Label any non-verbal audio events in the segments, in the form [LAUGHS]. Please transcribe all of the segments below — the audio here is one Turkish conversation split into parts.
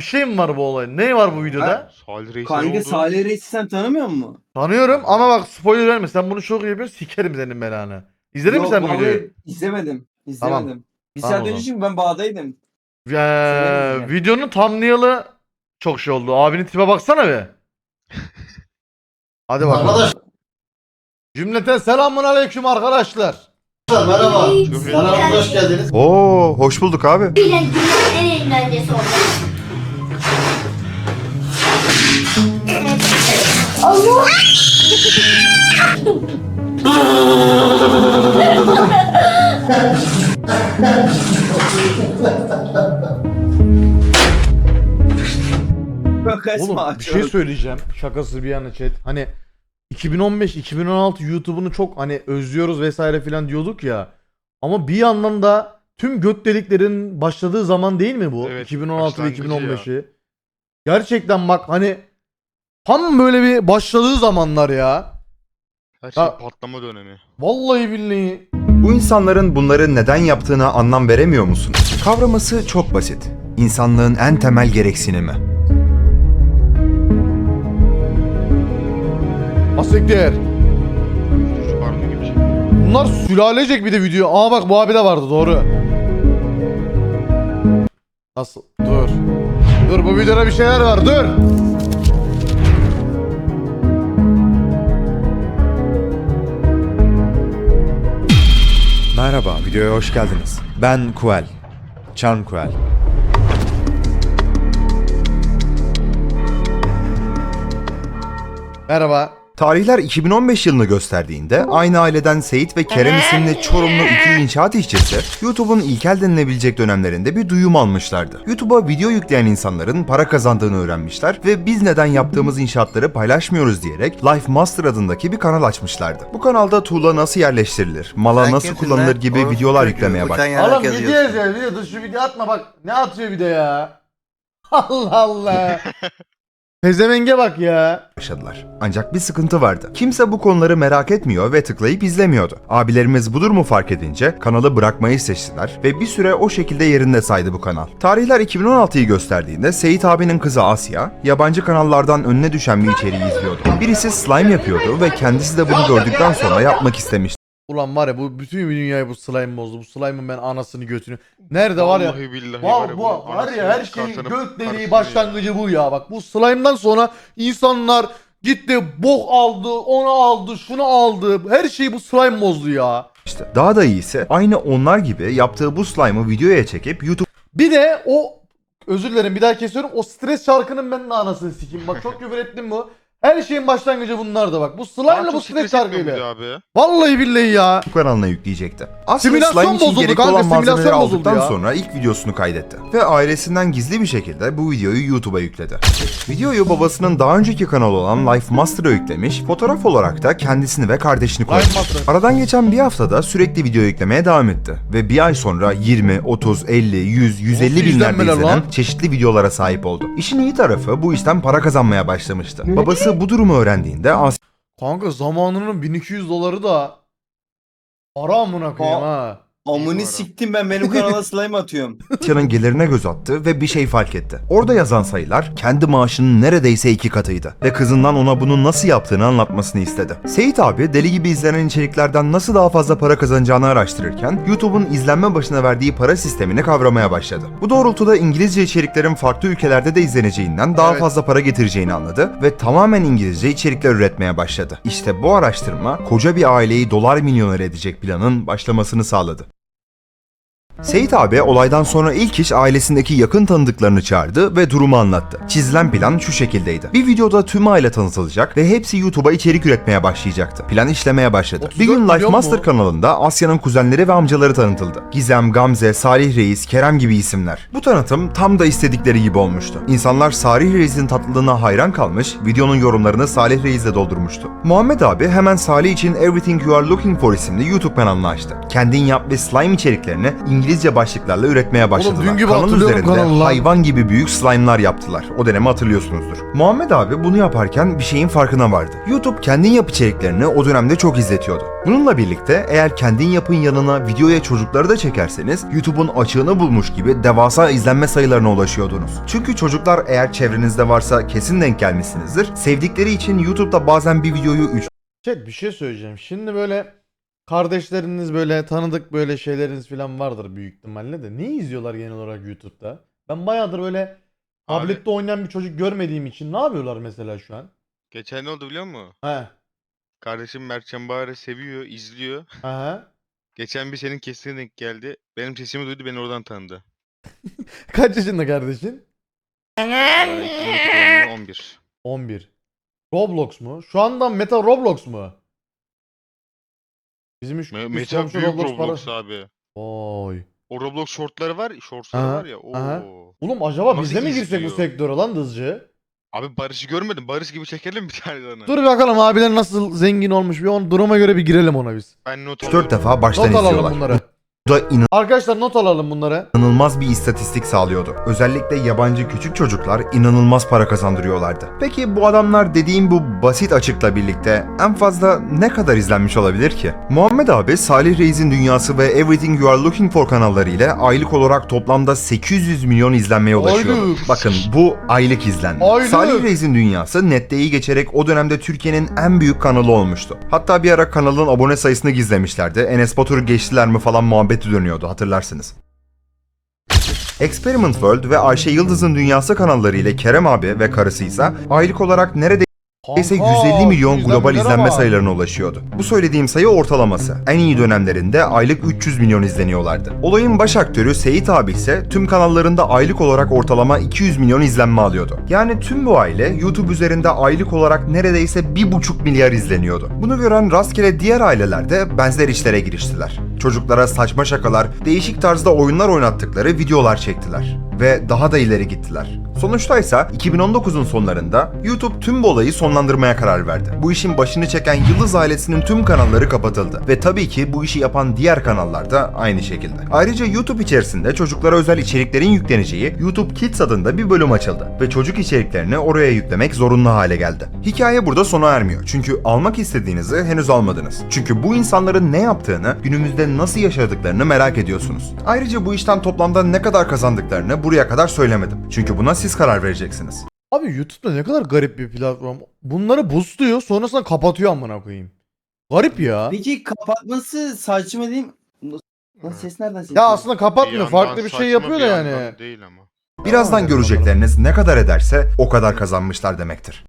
bir şey mi var bu olay? Ne var bu videoda? Salih Reis Kanka oldu. Salih Reis'i sen tanımıyor musun? Tanıyorum ama bak spoiler verme. Sen bunu çok iyi yapıyorsun. Sikerim senin belanı. İzledin mi sen bu vallahi videoyu? İzlemedim. Tamam. İzlemedim. Bir Tamam saat o önce zaman. çünkü ben bağdaydım. Ee, Severim yani. videonun thumbnail'ı çok şey oldu. Abinin tipe baksana be. Hadi bakalım. Arkadaş Cümleten selamun aleyküm arkadaşlar. merhaba. Kanalıma hoş geldiniz. Oo, hoş bulduk abi. Bilen dünyanın en eğlencesi oldu. Allah! Oğlum bir şey söyleyeceğim. Şakası bir yana chat. Hani 2015-2016 YouTube'unu çok hani özlüyoruz vesaire filan diyorduk ya. Ama bir yandan da tüm göt deliklerin başladığı zaman değil mi bu? Evet, 2016 ve başlangıcı 2015'i. Gerçekten bak hani tam böyle bir başladığı zamanlar ya. Her şey Ha. patlama dönemi. Vallahi billahi. Bu insanların bunları neden yaptığına anlam veremiyor musun? Kavraması çok basit. İnsanlığın en temel gereksinimi. Asiktir. Gibi şey. Bunlar sülalecek bir de video. Aa bak bu abi de vardı doğru. Nasıl? Dur. Dur bu videoda bir şeyler var dur. Merhaba, videoya hoş geldiniz. Ben Kuel. Charm Kuel. Merhaba. Tarihler 2015 yılını gösterdiğinde aynı aileden Seyit ve Kerem isimli Çorumlu iki inşaat işçisi YouTube'un ilkel denilebilecek dönemlerinde bir duyum almışlardı. YouTube'a video yükleyen insanların para kazandığını öğrenmişler ve biz neden yaptığımız inşaatları paylaşmıyoruz diyerek Life Master adındaki bir kanal açmışlardı. Bu kanalda tuğla nasıl yerleştirilir, mala nasıl kullanılır gibi videolar yüklemeye başladı. Oğlum video yazıyor video dur şu video atma bak. Ne atıyor bir de ya. [LAUGHS] Allah Allah. [LAUGHS] Pezevenge bak ya. başladılar. Ancak bir sıkıntı vardı. Kimse bu konuları merak etmiyor ve tıklayıp izlemiyordu. Abilerimiz bu durumu fark edince kanalı bırakmayı seçtiler ve bir süre o şekilde yerinde saydı bu kanal. Tarihler 2016'yı gösterdiğinde Seyit abinin kızı Asya, yabancı kanallardan önüne düşen bir içeriği izliyordu. Birisi slime yapıyordu ve kendisi de bunu gördükten sonra yapmak istemişti. Ulan var ya bu bütün dünyayı bu slime bozdu. Bu slime'ın ben anasını götünü. Nerede var ya? Vallahi billahi Var var ya, bu var ya her şeyin çıkartanın gök deliği karısını başlangıcı bu ya. Bak bu slime'dan sonra insanlar gitti bok aldı, onu aldı, şunu aldı. Her şeyi bu slime bozdu ya. Daha da iyisi aynı onlar gibi yaptığı bu slime'ı videoya çekip YouTube Bir de o özür dilerim bir daha kesiyorum. O stres şarkının ben de anasını sikeyim. Bak çok küfür ettim bu. Her şeyin başlangıcı bunlar da bak. Bu slime'la bu muydu şarkıyla. abi? Vallahi billahi ya. kanalına yükleyecekti. Asya Simülasyon slime için bozuldu gerekli kanka, olan malzemeleri simülasyon bozuldu aldıktan ya. sonra ilk videosunu kaydetti. Ve ailesinden gizli bir şekilde bu videoyu YouTube'a yükledi. Videoyu babasının daha önceki kanalı olan Life Master'a yüklemiş, fotoğraf olarak da kendisini ve kardeşini. Life Master. Aradan geçen bir haftada sürekli video yüklemeye devam etti. Ve bir ay sonra 20, 30, 50, 100, 150 Nasıl binlerde izlenmeler izlenen lan? çeşitli videolara sahip oldu. İşin iyi tarafı bu işten para kazanmaya başlamıştı. Babası bu durumu öğrendiğinde Kanka zamanının 1200 doları da para amına koyayım ha. Amını siktim ben benim kanala slime atıyorum. [LAUGHS] Asya'nın gelirine göz attı ve bir şey fark etti. Orada yazan sayılar kendi maaşının neredeyse iki katıydı. Ve kızından ona bunu nasıl yaptığını anlatmasını istedi. Seyit abi deli gibi izlenen içeriklerden nasıl daha fazla para kazanacağını araştırırken YouTube'un izlenme başına verdiği para sistemini kavramaya başladı. Bu doğrultuda İngilizce içeriklerin farklı ülkelerde de izleneceğinden daha Evet. fazla para getireceğini anladı ve tamamen İngilizce içerikler üretmeye başladı. İşte bu araştırma koca bir aileyi dolar milyoner edecek planın başlamasını sağladı. Seyit abi olaydan sonra ilk iş ailesindeki yakın tanıdıklarını çağırdı ve durumu anlattı. Çizilen plan şu şekildeydi. Bir videoda tüm aile tanıtılacak ve hepsi YouTube'a içerik üretmeye başlayacaktı. Plan işlemeye başladı. 34 Bir gün Life Master mu? kanalında Asya'nın kuzenleri ve amcaları tanıtıldı. Gizem, Gamze, Salih Reis, Kerem gibi isimler. Bu tanıtım tam da istedikleri gibi olmuştu. İnsanlar Salih Reis'in tatlılığına hayran kalmış, videonun yorumlarını Salih Reis'le doldurmuştu. Muhammed abi hemen Salih için Everything You Are Looking For isimli YouTube kanalını açtı. Kendin yap ve slime içeriklerini İngilizce İngilizce başlıklarla üretmeye başladılar. dün gibi Kanal üzerinde kanalı hayvan gibi büyük slime'lar yaptılar. O dönemi hatırlıyorsunuzdur. Muhammed abi bunu yaparken bir şeyin farkına vardı. YouTube kendin yap içeriklerini o dönemde çok izletiyordu. Bununla birlikte eğer kendin yapın yanına videoya çocukları da çekerseniz YouTube'un açığını bulmuş gibi devasa izlenme sayılarına ulaşıyordunuz. Çünkü çocuklar eğer çevrenizde varsa kesin denk gelmişsinizdir. Sevdikleri için YouTube'da bazen bir videoyu 3 Chat bir şey söyleyeceğim. Şimdi böyle kardeşleriniz böyle tanıdık böyle şeyleriniz falan vardır büyük ihtimalle de. Ne izliyorlar genel olarak YouTube'da? Ben bayağıdır böyle Abi- tablette oynayan bir çocuk görmediğim için ne yapıyorlar mesela şu an? Geçen ne oldu biliyor musun? He. Kardeşim Mertcan Bahar seviyor, izliyor. Aha. Geçen bir senin kesine denk geldi. Benim sesimi duydu, beni oradan tanıdı. [LAUGHS] Kaç yaşında kardeşin? Ee, 2012 doğumlu, 11. 11. Roblox mu? Şu anda Meta Roblox mu? Bizim üç, Me Meta komşu büyük Roblox, Roblox, para- abi. Oy. O Roblox shortları var, shortsları Aha, var ya. Oo. aha. Oğlum acaba Nasıl biz de mi girsek bu izliyor? sektöre lan hızcı? Abi Barış'ı görmedim. Barış gibi çekelim bir tane daha. Dur bakalım abiler nasıl zengin olmuş bir on duruma göre bir girelim ona biz. Ben not 4 alıyorum. defa baştan Not alalım izliyorlar. bunları. [LAUGHS] Da Arkadaşlar not alalım bunları. inanılmaz bir istatistik sağlıyordu. Özellikle yabancı küçük çocuklar inanılmaz para kazandırıyorlardı. Peki bu adamlar dediğim bu basit açıkla birlikte en fazla ne kadar izlenmiş olabilir ki? Muhammed abi Salih Reis'in Dünyası ve Everything You Are Looking For kanalları ile aylık olarak toplamda 800 milyon izlenmeye ulaşıyordu. Aylık. Bakın bu aylık izlenme. Aylık. Salih Reis'in Dünyası Net'teyi geçerek o dönemde Türkiye'nin en büyük kanalı olmuştu. Hatta bir ara kanalın abone sayısını gizlemişlerdi. Enes Batur'u geçtiler mi falan muhabbeti dönüyordu hatırlarsınız. Experiment World ve Ayşe Yıldız'ın Dünyası kanalları ile Kerem abi ve karısı ise aylık olarak neredeyse ise Kanka, 150 milyon global izlenme sayılarına ulaşıyordu. Bu söylediğim sayı ortalaması. En iyi dönemlerinde aylık 300 milyon izleniyorlardı. Olayın baş aktörü Seyit abi ise tüm kanallarında aylık olarak ortalama 200 milyon izlenme alıyordu. Yani tüm bu aile YouTube üzerinde aylık olarak neredeyse 1,5 milyar izleniyordu. Bunu gören rastgele diğer aileler de benzer işlere giriştiler. Çocuklara saçma şakalar, değişik tarzda oyunlar oynattıkları videolar çektiler. Ve daha da ileri gittiler. Sonuçta ise 2019'un sonlarında YouTube tüm bu olayı sonlandırmaya karar verdi. Bu işin başını çeken Yıldız ailesinin tüm kanalları kapatıldı. Ve tabii ki bu işi yapan diğer kanallar da aynı şekilde. Ayrıca YouTube içerisinde çocuklara özel içeriklerin yükleneceği YouTube Kids adında bir bölüm açıldı. Ve çocuk içeriklerini oraya yüklemek zorunlu hale geldi. Hikaye burada sona ermiyor. Çünkü almak istediğinizi henüz almadınız. Çünkü bu insanların ne yaptığını, günümüzde nasıl yaşadıklarını merak ediyorsunuz. Ayrıca bu işten toplamda ne kadar kazandıklarını buraya kadar söylemedim. Çünkü buna siz karar vereceksiniz. Abi YouTube'da ne kadar garip bir platform. Bunları boostluyor sonrasında kapatıyor amına koyayım. Garip ya. Peki kapatması saçma değil mi? Lan ses nereden ses? Ya aslında Bir kapatmıyor. yandan Farklı bir şey saçma, yapıyor bir da yandan yani. Değil ama. Birazdan görecekleriniz ne kadar ederse o kadar kazanmışlar demektir.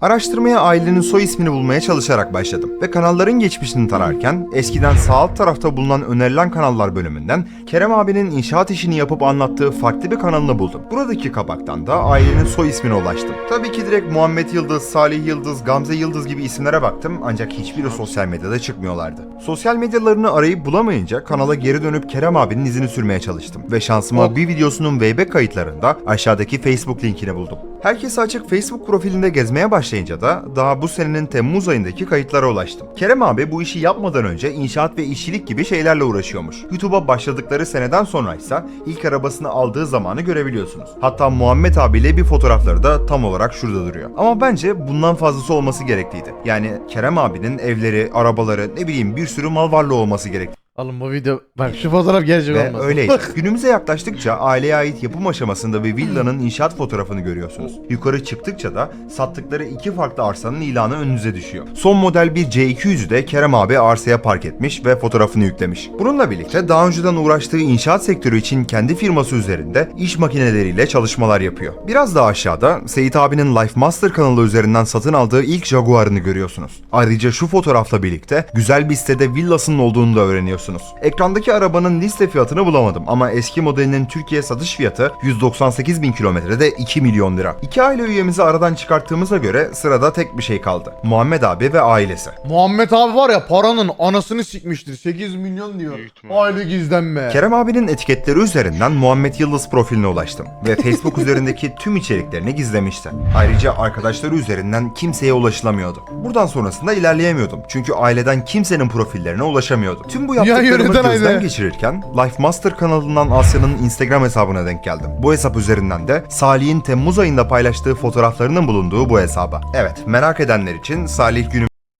Araştırmaya ailenin soy ismini bulmaya çalışarak başladım ve kanalların geçmişini tararken eskiden sağ alt tarafta bulunan önerilen kanallar bölümünden Kerem abinin inşaat işini yapıp anlattığı farklı bir kanalını buldum. Buradaki kapaktan da ailenin soy ismine ulaştım. Tabii ki direkt Muhammed Yıldız, Salih Yıldız, Gamze Yıldız gibi isimlere baktım ancak hiçbiri sosyal medyada çıkmıyorlardı. Sosyal medyalarını arayıp bulamayınca kanala geri dönüp Kerem abinin izini sürmeye çalıştım ve şansıma Ok. bir videosunun Wayback kayıtlarında aşağıdaki Facebook linkini buldum. Herkese açık Facebook profilinde gezmeye başlayınca da daha bu senenin Temmuz ayındaki kayıtlara ulaştım. Kerem abi bu işi yapmadan önce inşaat ve işçilik gibi şeylerle uğraşıyormuş. YouTube'a başladıkları seneden sonra ise ilk arabasını aldığı zamanı görebiliyorsunuz. Hatta Muhammed abiyle bir fotoğrafları da tam olarak şurada duruyor. Ama bence bundan fazlası olması gerekliydi. Yani Kerem abinin evleri, arabaları, ne bileyim bir sürü mal varlığı olması gerekli. Alın bu video. Bak şu fotoğraf gerçek Ve olmaz. öyleydi. [LAUGHS] Günümüze yaklaştıkça aileye ait yapım aşamasında bir villanın inşaat fotoğrafını görüyorsunuz. Yukarı çıktıkça da sattıkları iki farklı arsanın ilanı önünüze düşüyor. Son model bir C200'ü de Kerem abi arsaya park etmiş ve fotoğrafını yüklemiş. Bununla birlikte daha önceden uğraştığı inşaat sektörü için kendi firması üzerinde iş makineleriyle çalışmalar yapıyor. Biraz daha aşağıda Seyit abinin Life Master kanalı üzerinden satın aldığı ilk Jaguar'ını görüyorsunuz. Ayrıca şu fotoğrafla birlikte güzel bir sitede villasının olduğunu da öğreniyorsunuz. Ekrandaki arabanın liste fiyatını bulamadım ama eski modelinin Türkiye satış fiyatı 198 bin kilometrede 2 milyon lira. İki aile üyemizi aradan çıkarttığımıza göre sırada tek bir şey kaldı. Muhammed abi ve ailesi. Muhammed abi var ya paranın anasını sikmiştir. 8 milyon diyor. Aile gizlenme. Kerem abinin etiketleri üzerinden Muhammed Yıldız profiline ulaştım ve Facebook [LAUGHS] üzerindeki tüm içeriklerini gizlemişti. Ayrıca arkadaşları üzerinden kimseye ulaşılamıyordu. Buradan sonrasında ilerleyemiyordum çünkü aileden kimsenin profillerine ulaşamıyordum. Tüm bu Niye Yöneten gözden aynı. geçirirken Life Master kanalından Asya'nın Instagram hesabına denk geldim. Bu hesap üzerinden de Salih'in Temmuz ayında paylaştığı fotoğraflarının bulunduğu bu hesaba. Evet merak edenler için Salih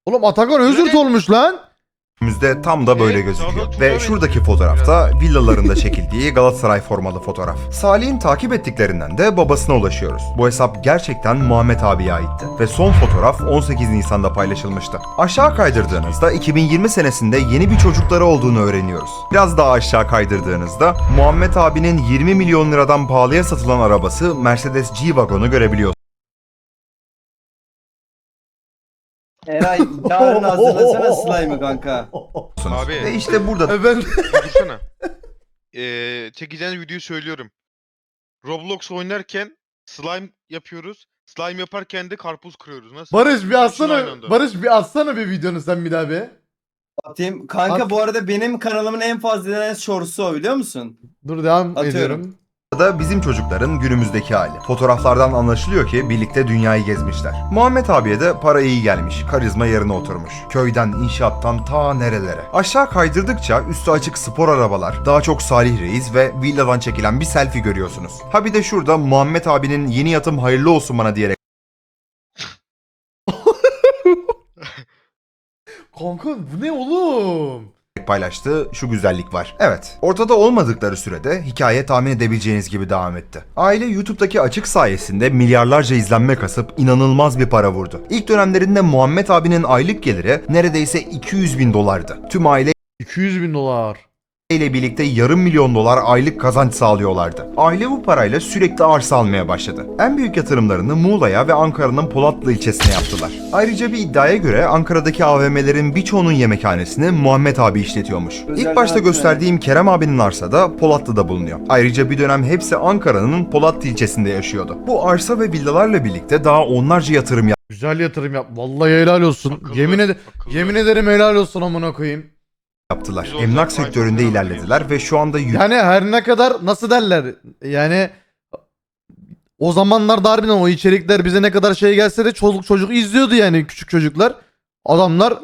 Oğlum Atakan Özürt olmuş lan. Günümüzde tam da böyle gözüküyor. Ve şuradaki fotoğrafta [LAUGHS] villalarında çekildiği Galatasaray formalı fotoğraf. Salih'in takip ettiklerinden de babasına ulaşıyoruz. Bu hesap gerçekten Muhammed abiye aitti. Ve son fotoğraf 18 Nisan'da paylaşılmıştı. Aşağı kaydırdığınızda 2020 senesinde yeni bir çocukları olduğunu öğreniyoruz. Biraz daha aşağı kaydırdığınızda Muhammed abinin 20 milyon liradan pahalıya satılan arabası Mercedes G-Wagon'u görebiliyorsunuz. Eray yarın hazırlasana slime'ı kanka. Abi. Ve işte burada Efendim. Bir Dursana. Ee, çekeceğiniz videoyu söylüyorum. Roblox oynarken slime yapıyoruz. Slime yaparken de karpuz kırıyoruz. Nasıl? Barış bir aynı atsana. anda. Barış bir atsana bir videonu sen bir daha bir. Atayım. Kanka At. bu arada benim kanalımın en fazla izlenen shorts'u o biliyor musun? Dur devam Atıyorum. ediyorum. Da bizim çocukların günümüzdeki hali. Fotoğraflardan anlaşılıyor ki birlikte dünyayı gezmişler. Muhammed abiye de para iyi gelmiş, karizma yerine oturmuş. Köyden, inşaattan ta nerelere. Aşağı kaydırdıkça üstü açık spor arabalar, daha çok Salih Reis ve villadan çekilen bir selfie görüyorsunuz. Ha bir de şurada Muhammed abinin yeni yatım hayırlı olsun bana diyerek [LAUGHS] Kanka bu ne oğlum? Paylaştığı şu güzellik var. Evet, ortada olmadıkları sürede hikaye tahmin edebileceğiniz gibi devam etti. Aile YouTube'daki açık sayesinde milyarlarca izlenme kasıp inanılmaz bir para vurdu. İlk dönemlerinde Muhammed abinin aylık geliri neredeyse 200 bin dolardı. Tüm aile 200 bin dolar. İle birlikte yarım milyon dolar aylık kazanç sağlıyorlardı. Aile bu parayla sürekli arsa almaya başladı. En büyük yatırımlarını Muğla'ya ve Ankara'nın Polatlı ilçesine yaptılar. Ayrıca bir iddiaya göre Ankara'daki AVM'lerin birçoğunun yemekhanesini Muhammed abi işletiyormuş. Özel İlk başta gösterdiğim Kerem abinin arsa da Polatlı'da bulunuyor. Ayrıca bir dönem hepsi Ankara'nın Polatlı ilçesinde yaşıyordu. Bu arsa ve villalarla birlikte daha onlarca yatırım Güzel yatırım yap. Vallahi helal olsun. Akıllı, yemin akıllı. yemin ederim helal olsun amına koyayım. Yaptılar. Emlak sektöründe ilerlediler ve şu anda Yani her ne kadar nasıl derler yani o zamanlar harbiden o içerikler bize ne kadar şey gelse de çocuk çocuk izliyordu yani küçük çocuklar. Adamlar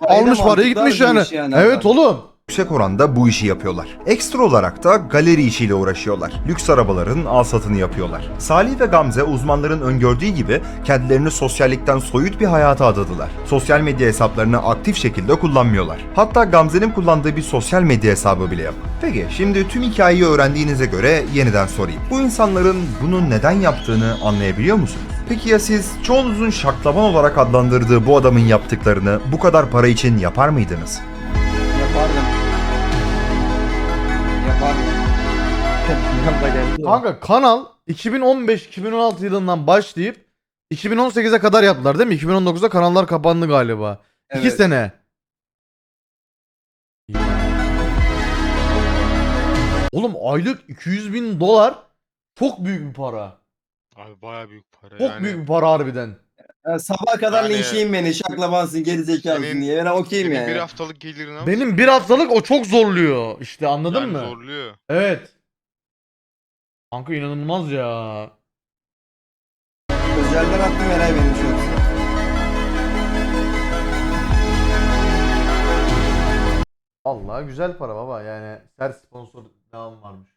almış parayı mantıklı gitmiş yani. yani Evet adam. oğlum. Yüksek oranda bu işi yapıyorlar. Ekstra olarak da galeri işiyle uğraşıyorlar. Lüks arabaların al satını yapıyorlar. Salih ve Gamze uzmanların öngördüğü gibi kendilerini sosyallikten soyut bir hayata adadılar. Sosyal medya hesaplarını aktif şekilde kullanmıyorlar. Hatta Gamze'nin kullandığı bir sosyal medya hesabı bile yok. Peki şimdi tüm hikayeyi öğrendiğinize göre yeniden sorayım. Bu insanların bunu neden yaptığını anlayabiliyor musunuz? Peki ya siz çoğunuzun şaklaban olarak adlandırdığı bu adamın yaptıklarını bu kadar para için yapar mıydınız? Yapardım. Yapardım. Kanka kanal 2015-2016 yılından başlayıp 2018'e kadar yaptılar değil mi? 2019'da kanallar kapandı galiba. 2 Evet. sene. Oğlum aylık 200 bin dolar çok büyük bir para. Abi baya büyük para Çok yani. büyük bir para harbiden. Ya sabaha kadar Yani- linçleyin beni şaklabansın gerizekalısın Senin- diye ben okeyim Senin yani. bir haftalık gelirin ama Benim bir haftalık o çok zorluyor. İşte anladın yani mı? zorluyor. Evet. Kanka inanılmaz ya. Özelden attım Eray benim şu an. Allah güzel para baba yani her sponsor devam varmış.